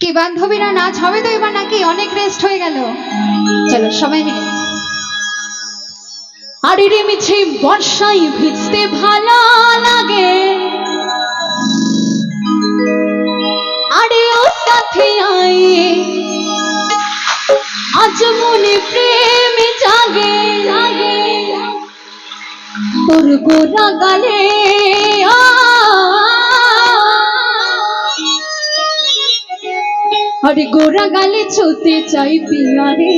কি বান্ধবীরা নাচ হবে তো এবার নাকি? অনেক রেস্ট হয়ে গেল। চলো, সবাই মিলে। আরে মিছে বর্ষায় ভিজতে ভালো লাগে। আরে আয়ে। আজ মনে প্রেম জাগে। জাগে তোর গোরা গালে আ আরে গোরা গালে ছুতে চাই পিয়ারে।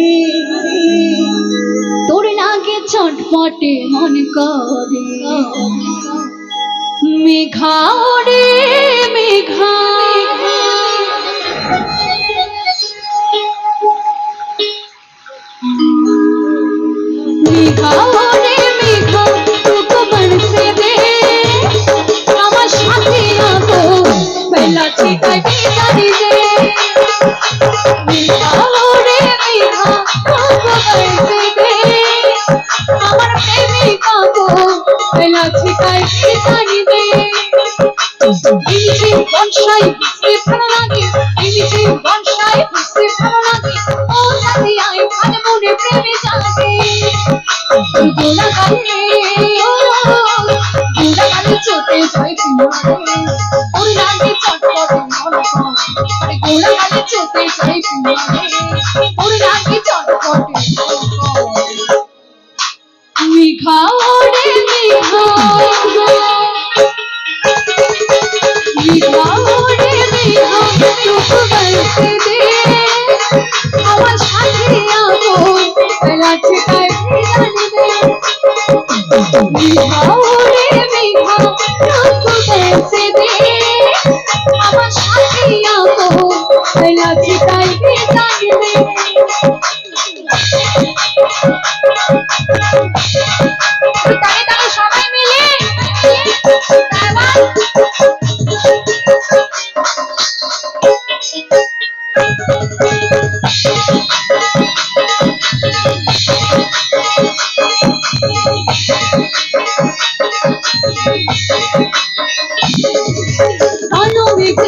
তোর লাগে চটপটে মন করে। মেঘা ওরে মেঘা। ওরে, মেঘা বেলা ছিটাই বিদারি দে ইনিশে বর্ষায় ভালো লাগে ইনিশে বর্ষায় বৃষ্টি ভালো লাগে। ও সাথে আই ভালো মনে প্রেমে জাগে। গোলা গালে মেঘা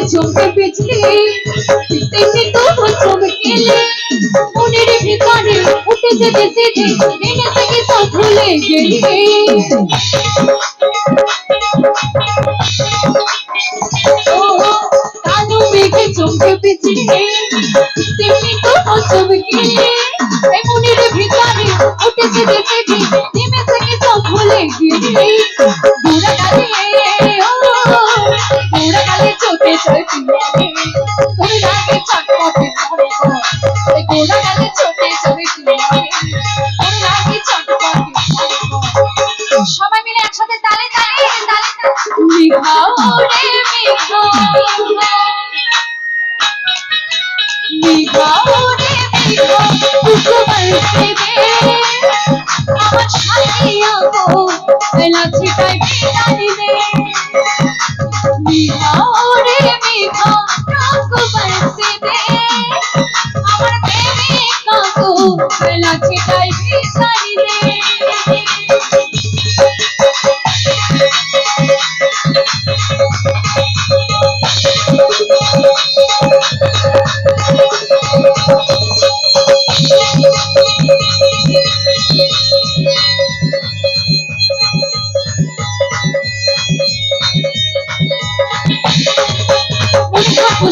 কালো মেঘ চমকে পিছলে দেখতে তো চমকেলে মনের ভিতরে উঠে যেতে যেতে মেনে থেকে সব ভুলে গেলে ও কালো মেঘে চমকে পিছলে তেমনি তো চমকেলে মনের ভিতরে উঠে যেতে যেতে নেমে থেকে সব ভুলে গেলে বুড়া গালে সবাই মিলে একসাথে তালে তালে তালে মেঘা ওরে মেঘা মেঘা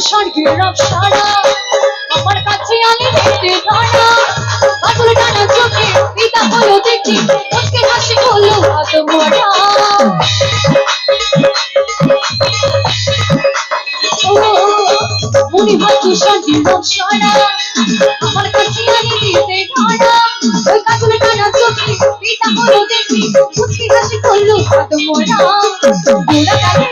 স্বর্গের অপসরা আমার কাছে আলি দেখতে ধরা। আগুন টানা চোখে পিতা হলো দেখি, মুখে হাসি করল হাত মরা। মনে থাকো স্বর্গের অপসরা আমার কাছে আলি দেখতে ধরা। ওই কাজল টানা চোখে পিতা হলো দেখি, মুখে হাসি করল হাত মরা। গোড়া কালে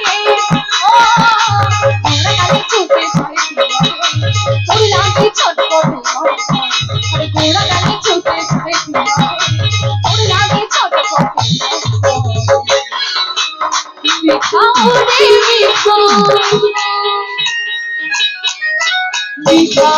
Vida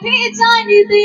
বেলা ছিটায় ভেজান দে